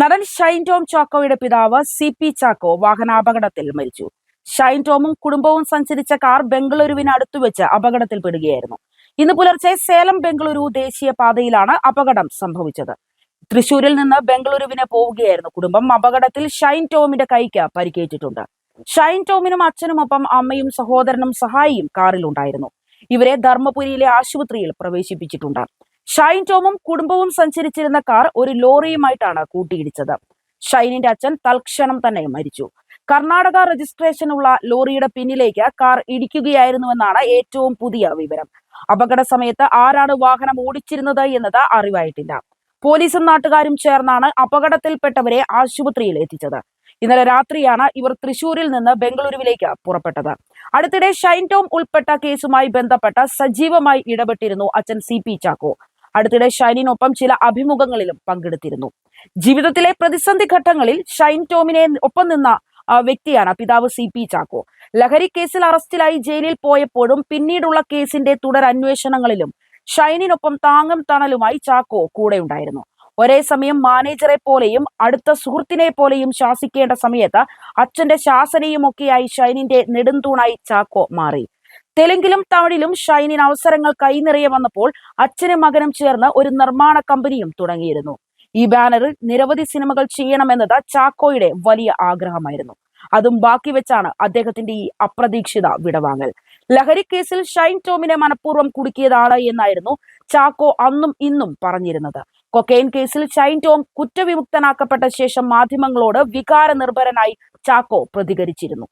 നടൻ ഷൈൻ ടോം ചാക്കോയുടെ പിതാവ് C P Chacko വാഹനാപകടത്തിൽ മരിച്ചു. ഷൈൻ ടോമും കുടുംബവും സഞ്ചരിച്ച കാർ ബംഗളൂരുവിന് അടുത്തു വെച്ച് അപകടത്തിൽപ്പെടുകയായിരുന്നു ഇന്ന് പുലർച്ചെ സേലം ബംഗളൂരു ദേശീയ പാതയിലാണ് അപകടം സംഭവിച്ചത്. തൃശൂരിൽ നിന്ന് ബംഗളൂരുവിന് പോവുകയായിരുന്നു കുടുംബം. അപകടത്തിൽ ഷൈൻ ടോമിന്റെ കൈക്ക് പരിക്കേറ്റിട്ടുണ്ട്. ഷൈൻ ടോമിനും അച്ഛനുമൊപ്പം അമ്മയും സഹോദരനും സഹായിയും കാറിലുണ്ടായിരുന്നു. ഇവരെ ധർമ്മപുരിയിലെ ആശുപത്രിയിൽ പ്രവേശിപ്പിച്ചിട്ടുണ്ട്. ഷൈൻ ടോമും കുടുംബവും സഞ്ചരിച്ചിരുന്ന കാർ ഒരു ലോറിയുമായിട്ടാണ് കൂട്ടിയിടിച്ചത്. ഷൈനിന്റെ അച്ഛൻ തൽക്ഷണം തന്നെ മരിച്ചു. കർണാടക രജിസ്ട്രേഷനുള്ള ലോറിയുടെ പിന്നിലേക്ക് കാർ ഇടിക്കുകയായിരുന്നുവെന്നാണ് ഏറ്റവും പുതിയ വിവരം. അപകട സമയത്ത് ആരാണ് വാഹനം ഓടിച്ചിരുന്നത് എന്നത് അറിവായിട്ടില്ല. പോലീസും നാട്ടുകാരും ചേർന്നാണ് അപകടത്തിൽപ്പെട്ടവരെ ആശുപത്രിയിൽ എത്തിച്ചത്. ഇന്നലെ രാത്രിയാണ് ഇവർ തൃശൂരിൽ നിന്ന് ബംഗളൂരുവിലേക്ക് പുറപ്പെട്ടത്. അടുത്തിടെ ഷൈൻ ടോം ഉൾപ്പെട്ട കേസുമായി ബന്ധപ്പെട്ട സജീവമായി ഇടപെട്ടിരുന്നു അച്ഛൻ സി പി ചാക്കോ. അടുത്തിടെ ഷൈനിനൊപ്പം ചില അഭിമുഖങ്ങളിലും പങ്കെടുത്തിരുന്നു. ജീവിതത്തിലെ പ്രതിസന്ധി ഘട്ടങ്ങളിൽ ഷൈൻ ടോമിനെ ഒപ്പം നിന്ന വ്യക്തിയാണ് പിതാവ് സി പി ചാക്കോ. ലഹരി കേസിൽ അറസ്റ്റിലായി ജയിലിൽ പോയപ്പോഴും പിന്നീടുള്ള കേസിന്റെ തുടർ അന്വേഷണങ്ങളിലും ഷൈനിനൊപ്പം താങ്ങും തണലുമായി ചാക്കോ കൂടെ ഉണ്ടായിരുന്നു. ഒരേ സമയം മാനേജറെ പോലെയും അടുത്ത സുഹൃത്തിനെ പോലെയും ശാസിക്കേണ്ട സമയത്ത് അച്ഛന്റെ ശാസനയും ഒക്കെയായി ഷൈനിന്റെ നെടുന്തൂണായി ചാക്കോ മാറി. തെലുങ്കിലും തമിഴിലും ഷൈനിന് അവസരങ്ങൾ കൈനിറയെ വന്നപ്പോൾ അച്ഛനും മകനും ചേർന്ന് ഒരു നിർമ്മാണ കമ്പനിയും തുടങ്ങിയിരുന്നു. ഈ ബാനറിൽ നിരവധി സിനിമകൾ ചെയ്യണമെന്നത് ചാക്കോയുടെ വലിയ ആഗ്രഹമായിരുന്നു. അതും ബാക്കി വെച്ചാണ് അദ്ദേഹത്തിന്റെ ഈ അപ്രതീക്ഷിത വിടവാങ്ങൽ. ലഹരി കേസിൽ ഷൈൻ ടോമിനെ മനഃപൂർവം കുടുക്കിയതാണ് എന്നായിരുന്നു ചാക്കോ അന്നും ഇന്നും പറഞ്ഞിരുന്നത്. കൊക്കെയിൻ കേസിൽ ഷൈൻ ടോം കുറ്റവിമുക്തനാക്കപ്പെട്ട ശേഷം മാധ്യമങ്ങളോട് വികാര നിർഭരനായി ചാക്കോ പ്രതികരിച്ചിരുന്നു.